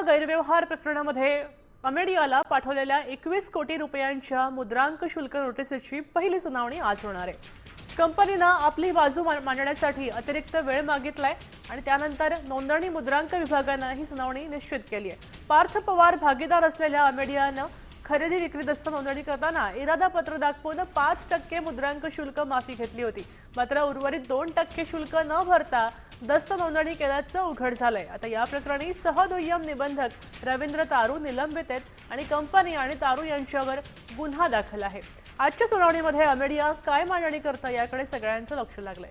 गैरव्यवहार प्रकरणामध्ये अमेडियाला पाठवलेल्या एकवीस कोटी रुपयांच्या मुद्रांक शुल्क नोटीसची पहिली सुनावणी आज होणार आहे. कंपनीनं आपली बाजू मांडण्यासाठी अतिरिक्त वेळ मागितलाय आणि त्यानंतर नोंदणी मुद्रांक विभागानं ही सुनावणी निश्चित केली आहे. पार्थ पवार भागीदार असलेल्या अमेडियानं खरेदी विक्री दस्त नोंदणी करताना इरादा पत्र दाखवून पाच टक्के मुद्रांक शुल्क माफी घेतली होती. मात्र उर्वरित दोन टक्के शुल्क न भरता दस्त नोंदणी केल्याचं उघड झालंय. आता या प्रकरणी सहदुय्यम निबंधक रवींद्र तारू निलंबित आहेत आणि कंपनी आणि तारू यांच्यावर गुन्हा दाखल आहे. आजच्या सुनावणीमध्ये अमेडिया काय मांडणी करतं याकडे सगळ्यांचं लक्ष लागलंय.